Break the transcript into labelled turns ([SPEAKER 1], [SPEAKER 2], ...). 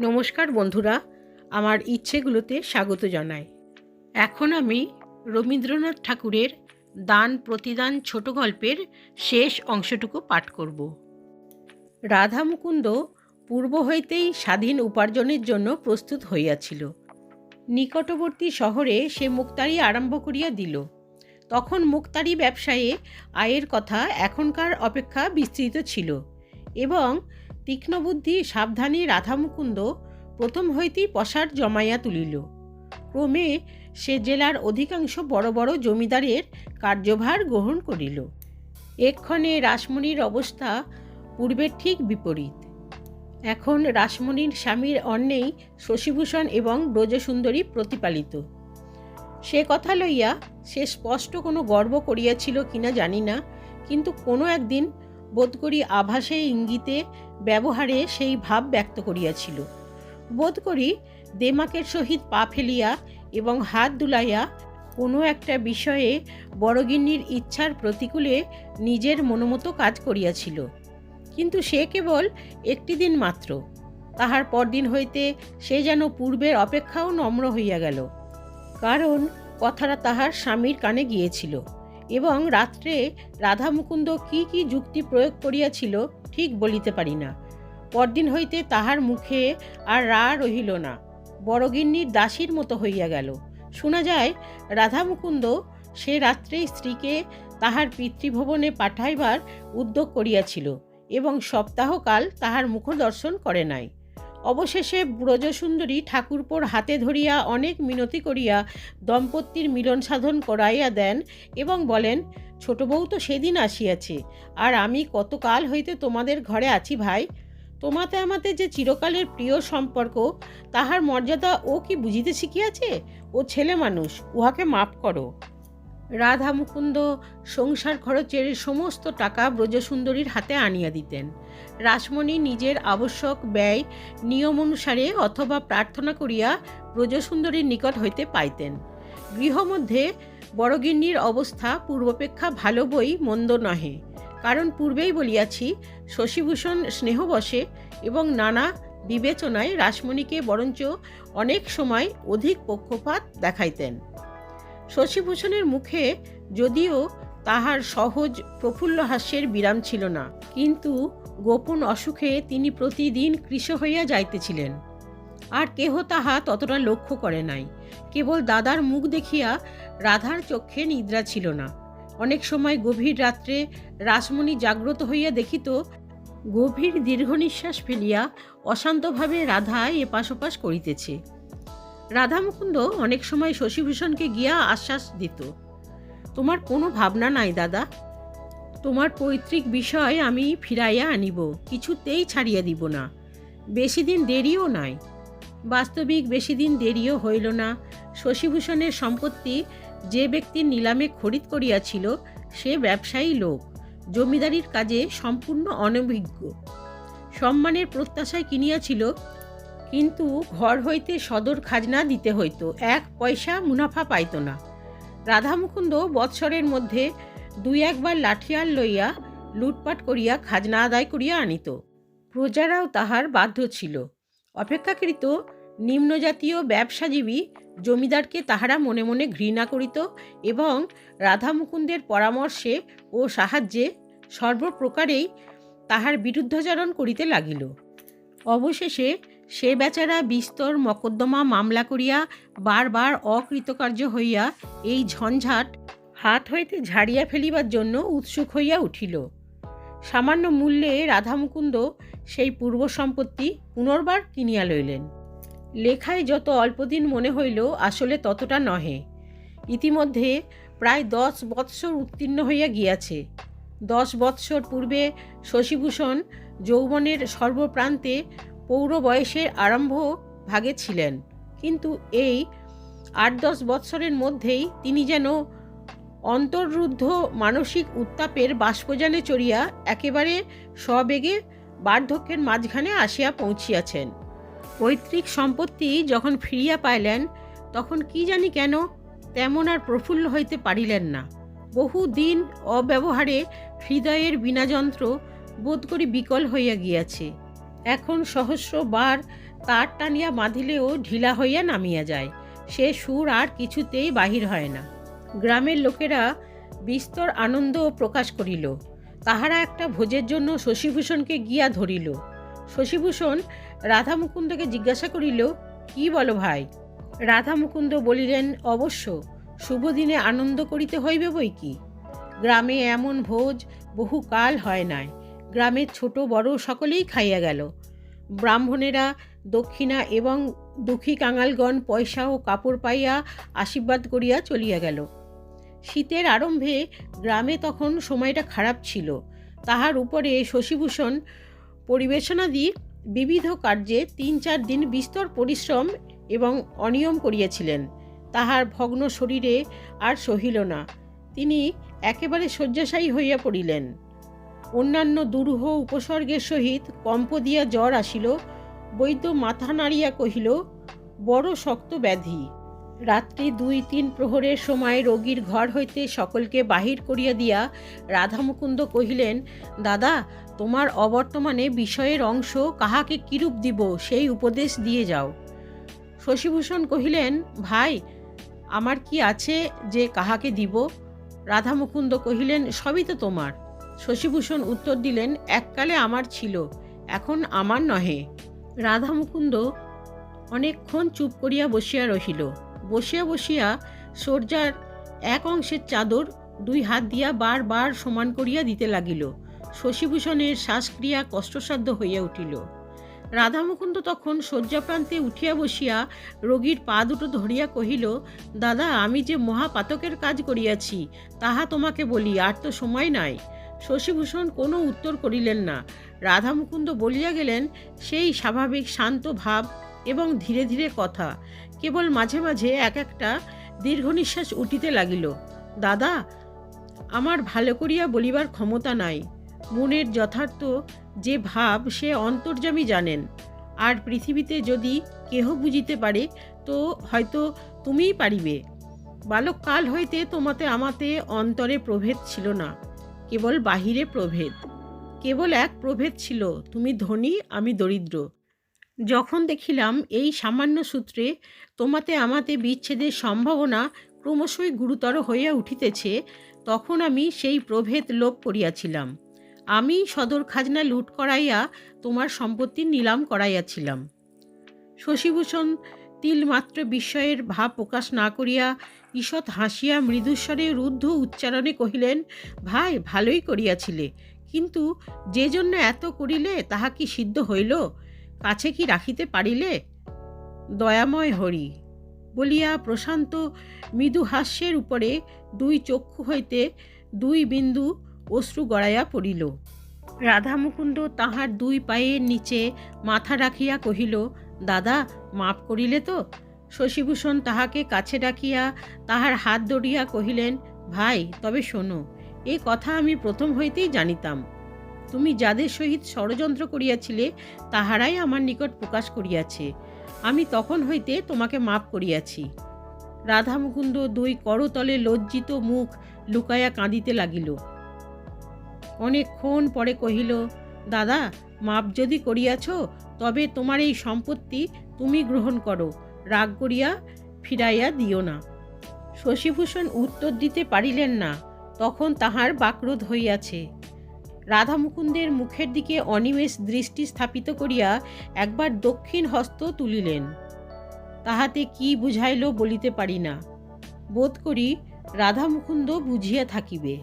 [SPEAKER 1] নমস্কার বন্ধুরা, আমার ইচ্ছেগুলোতে স্বাগত জানাই। এখন আমি রবীন্দ্রনাথ ঠাকুরের দান প্রতিদান ছোট গল্পের শেষ অংশটুকু পাঠ করব। রাধা মুকুন্দ পূর্ব হইতেই স্বাধীন উপার্জনের জন্য প্রস্তুত হইয়াছিল। নিকটবর্তী শহরে সে মুক্তারি আরম্ভ করিয়া দিল। তখন মুক্তারি ব্যবসায়ে আয়ের কথা এখনকার অপেক্ষা বিস্তৃত ছিল এবং তীক্ষ্ণবুদ্ধি সাবধানী রাধামুকুন্দ প্রথম হইতেই পশার জমাইয়া তুলিল। ক্রমে সে জেলার অধিকাংশ বড় বড় জমিদারের কার্যভার গ্রহণ করিল। এক্ষণে রাসমণির অবস্থা পূর্বের ঠিক বিপরীত। এখন রাসমণির স্বামীর অন্নেই শশীভূষণ এবং ব্রজসুন্দরী প্রতিপালিত। সে কথা লইয়া সে স্পষ্ট কোনো গর্ব করিয়াছিল কিনা জানি না, কিন্তু কোনো একদিন বোধ করি আভাসে ইঙ্গিতে ব্যবহারে সেই ভাব ব্যক্ত করিয়াছিল। বোধ করি দেমাকের সহিত পা ফেলিয়া এবং হাত দুলাইয়া কোনো একটা বিষয়ে বড়গিন্নির ইচ্ছার প্রতিকূলে নিজের মনোমতো কাজ করিয়াছিল। কিন্তু সে কেবল একটি দিন মাত্র, তাহার পরদিন হইতে সে যেন পূর্বের অপেক্ষাও নম্র হইয়া গেল। কারণ কথাটা তাহার স্বামীর কানে গিয়েছিল এবং রাত্রে রাধামুকুন্দ কি কি যুক্তি প্রয়োগ করিয়াছিল ঠিক বলিতে পারি না। পরদিন হইতে তাহার মুখে আর রা রহিল না। বড়গিন্নির দাসীর মতো হইয়া গেল। শোনা যায়, রাধামুকুন্দ সে রাত্রেই স্ত্রীকে তাহার পিতৃভবনে পাঠাইবার উদ্যোগ করিয়াছিল এবং সপ্তাহকাল তাহার মুখদর্শন করে নাই। অবশেষে ব্রজসুন্দরী ঠাকুরপোর হাতে ধরিয়া অনেক মিনতি করিয়া দম্পতির মিলন সাধন করাইয়া দেন এবং বলেন, ছোট বউ তো সেদিন আসিয়াছে, আর আমি কতকাল হইতে তোমাদের ঘরে আছি ভাই? তোমাতে আমাতে যে চিরকালের প্রিয় সম্পর্ক, তাহার মর্যাদা ও কি বুঝিতে শিখিয়াছে? ও ছেলে মানুষ, উহাকে মাফ করো। রাধা মুকুন্দ সংসার খরচের সমস্ত টাকা ব্রজসুন্দরীর হাতে আনিয়া দিতেন। রাসমণি নিজের আবশ্যক ব্যয় নিয়ম অনুসারে অথবা প্রার্থনা করিয়া ব্রজসুন্দরীর নিকট হইতে পাইতেন। গৃহমধ্যে বড়গিন্নির অবস্থা পূর্বাপেক্ষা ভালো বই মন্দ নহে। কারণ পূর্বেই বলিয়াছি, শশীভূষণ স্নেহবশে এবং নানা বিবেচনায় রাসমণিকে বরঞ্চ অনেক সময় অধিক পক্ষপাত দেখাইতেন। শশীভূষণের মুখে যদিও তাহার সহজ প্রফুল্ল হাস্যের বিরাম ছিল না, কিন্তু গোপন অসুখে তিনি প্রতিদিন কৃষ হইয়া যাইতেছিলেন। আর কেহ তাহা ততটা লক্ষ্য করে নাই। কেবল দাদার মুখ দেখিয়া রাধার চক্ষে নিদ্রা ছিল না। অনেক সময় গভীর রাত্রে রাসমণি জাগ্রত হইয়া দেখিত গভীর দীর্ঘ নিঃশ্বাস ফেলিয়া অশান্তভাবে রাধা এপাশ ওপাশ করিতেছে। রাধা মুকুন্দ অনেক সময় শশীভূষণকে গিয়া আশ্বাস দিত। তোমার কোনো ভাবনা নাই দাদা। তোমার পৈতৃক বিষয় আমি ফিরাইয়া আনিব, কিছুতেই ছাড়িয়া দিব না। বেশি দিন দেরিও নাই। বাস্তবিক বেশি দিন দেরিও হইল না। শশীভূষণের সম্পত্তি যে ব্যক্তির নিলামে খরিদ করিয়াছিল, সে ব্যবসায়ী লোক। জমিদারির কাজে সম্পূর্ণ অনভিজ্ঞ। সম্মানের প্রত্যাশায় কিনিয়াছিল কিন্তু ঘর হইতে সদর খাজনা দিতে হইত, এক পয়সা মুনাফা পাইত না। রাধামুকুন্দ বৎসরের মধ্যে দুই একবার লাঠিয়াল লইয়া লুটপাট করিয়া খাজনা আদায় করিয়া আনিত। প্রজারাও তাহার বাধ্য ছিল। অপেক্ষাকৃত নিম্নজাতীয় ব্যবসাজীবী জমিদারকে তাহারা মনে মনে ঘৃণা করিত এবং রাধামুকুন্দের পরামর্শে ও সাহায্যে সর্বপ্রকারেই তাহার বিরুদ্ধাচরণ করিতে লাগিল। অবশেষে সে বেচারা বিস্তর মকদ্দমা মামলা করিয়া বারবার অকৃতকার্য হইয়া এই ঝঞ্ঝাট হাত হইতে ঝাড়িয়া ফেলিবার জন্য উৎসুক হইয়া উঠিল। সামান্য মূল্যে রাধামুকুন্দ সেই পূর্ব সম্পত্তি পুনর্বার কিনিয়া লইলেন। লেখায় যত অল্পদিন মনে হইল, আসলে ততটা নহে। ইতিমধ্যে প্রায় দশ বৎসর উত্তীর্ণ হইয়া গিয়াছে। দশ বৎসর পূর্বে শশীভূষণ যৌবনের সর্বপ্রান্তে পৌর বয়সের আরম্ভ ভাগে ছিলেন। কিন্তু এই আট দশ বৎসরের মধ্যেই তিনি যেন অন্তর্রুদ্ধ মানসিক উত্তাপের বাষ্পজালে চড়িয়া একেবারে সবেগে বার্ধক্যের মাঝখানে আসিয়া পৌঁছিয়াছেন। পৈতৃক সম্পত্তি যখন ফিরিয়া পাইলেন, তখন কি জানি কেন তেমন আর প্রফুল্ল হইতে পারিলেন না। বহু দিন অব্যবহারে হৃদয়ের বীণাযন্ত্র বোধ করি বিকল হইয়া গিয়াছে। এখন সহস্রবার তার টানিয়া বাঁধিলেও ঢিলা হইয়া নামিয়া যায়। সে সুর আর কিছুতেই বাহির হয় না। গ্রামের লোকেরা বিস্তর আনন্দ প্রকাশ করিল। তাহারা একটা ভোজের জন্য শশীভূষণকে গিয়া ধরিল। শশীভূষণ রাধা মুকুন্দকে জিজ্ঞাসা করিল, কি বলো ভাই? রাধা মুকুন্দ বলিলেন, অবশ্য শুভ দিনে আনন্দ করিতে হইবে বই কি? গ্রামে এমন ভোজ বহুকাল হয় নাই। গ্রামের ছোট বড় সকলেই খাইয়া গেল। ব্রাহ্মণেরা দক্ষিণা এবং দুঃখী কাঙালগণ পয়সা ও কাপড় পাইয়া আশীর্বাদ করিয়া চলিয়া গেল। শীতের আরম্ভে গ্রামে তখন সময়টা খারাপ ছিল। তাহার উপরে শশীভূষণ পরিবেশনাদি বিবিধ কার্যে তিন চার দিন বিস্তর পরিশ্রম এবং অনিয়ম করিয়াছিলেন। তাহার ভগ্ন শরীরে আর সহিল না। তিনি একেবারে শয্যাশায়ী হইয়া পড়িলেন। অন্যান্য দুরূহ উপসর্গের সহিত কম্প দিয়া জ্বর আসিল, বৈদ্য মাথা নাড়িয়া কহিল, বড় শক্ত ব্যাধি। রাত্রি দুই তিন প্রহরের সময় রোগীর ঘর হইতে সকলকে বাহির করিয়া দিয়া রাধামুকুন্দ কহিলেন, দাদা, তোমার অবর্তমানে বিষয়ের অংশ কাহাকে কিরূপ দিব সেই উপদেশ দিয়ে যাও। শশীভূষণ কহিলেন, ভাই, আমার কি আছে যে কাহাকে দিব? রাধামুকুন্দ কহিলেন, সবই তো তোমার। শশীভূষণ উত্তর দিলেন, এককালে আমার ছিল, এখন আমার নহে। রাধামুকুন্দ অনেকক্ষণ চুপ করিয়া বসিয়া রহিল। বসিয়া বসিয়া সূর্যার এক অংশের চাদর দুই হাত দিয়া বার বার সমান করিয়া দিতে লাগিল। শশীভূষণের শ্বাসক্রিয়া কষ্টসাধ্য হইয়া উঠিল। রাধামুকুন্দ তখন শয্যাপ্রান্তে উঠিয়া বসিয়া রোগীর পা দুটো ধরিয়া কহিল, দাদা, আমি যে মহাপাতকের কাজ করিয়াছি, তাহা তোমাকে বলি, আর তো সময় নাই। শশীভূষণ কোনো উত্তর করিলেন না। রাধামুকুন্দ বলিয়া গেলেন, সেই স্বাভাবিক শান্ত ভাব এবং ধীরে ধীরে কথা। কেবল মাঝে মাঝে এক একটা দীর্ঘ নিঃশ্বাস উঠিতে লাগিল। দাদা, আমার ভালো করিয়া বলিবার ক্ষমতা নাই। মনের যথার্থ যে ভাব সে অন্তর্যামী জানেন। আর পৃথিবীতে যদি কেহ বুঝিতে পারে, তো হয়তো তুমিই পারিবে। বালককাল হইতে তোমাতে আমাতে অন্তরে প্রভেদ ছিল না। কেবল বাহিরে প্রভেদ। কেবল এক প্রভেদ ছিল, তুমি ধনী, আমি দরিদ্র। যখন দেখিলাম এই সামান্য সূত্রে তোমাতে আমাতে বিচ্ছেদের সম্ভাবনা ক্রমশই গুরুতর হইয়া উঠিতেছে, তখন আমি সেই প্রভেদ লোপ করিয়াছিলাম। আমি সদর খাজনা লুট করাইয়া তোমার সম্পত্তি নিলাম করাইয়াছিলাম। শশীভূষণ তিলমাত্র বিস্ময়ের ভাব প্রকাশ না করিয়া ঈষৎ হাসিয়া মৃদুস্বরে রুদ্ধ উচ্চারণে কহিলেন, ভাই, ভালোই করিয়াছিলে, কিন্তু যে জন্য এত করিলে তাহা কি সিদ্ধ হইল? কাছে কি রাখিতে পারিলে? দয়াময় হরি, বলিয়া প্রশান্ত মৃদু হাস্যের উপরে দুই চক্ষু হইতে দুই বিন্দু অশ্রু গড়াইয়া পড়িল। রাধামুকুন্দ তাহার দুই পায়ের নিচে মাথা রাখিয়া কহিল, দাদা, মাপ করিলে তো? শশীভূষণ তাহাকে কাছে ডাকিয়া তাহার হাত ধরিয়া কহিলেন, ভাই, তবে শোনো, এ কথা আমি প্রথম হইতেই জানিতাম। তুমি যাদের সহিত ষড়যন্ত্র করিয়াছিলে, তাহারাই আমার নিকট প্রকাশ করিয়াছে। আমি তখন হইতে তোমাকে মাপ করিয়াছি রাধামুকুন্দ দুই করতলে লজ্জিত মুখ লুকাইয়া কাঁদিতে লাগিল। অনেকক্ষণ পরে কহিল, দাদা, মাপ যদি করিয়াছ, তবে তোমার এই সম্পত্তি তুমি গ্রহণ করো। রাগ করিয়া ফিরাইয়া দিও না। শশীভূষণ উত্তর দিতে পারিলেন না, তখন তাহার বাক্রোধ হইয়াছে। রাধামুকুন্দের মুখের দিকে অনিমেষ দৃষ্টি স্থাপিত করিয়া একবার দক্ষিণ হস্ত তুলিলেন। তাহাতে কি বুঝাইল বলিতে পারি না। বোধ করি রাধামুকুন্দ বুঝিয়া থাকিবে।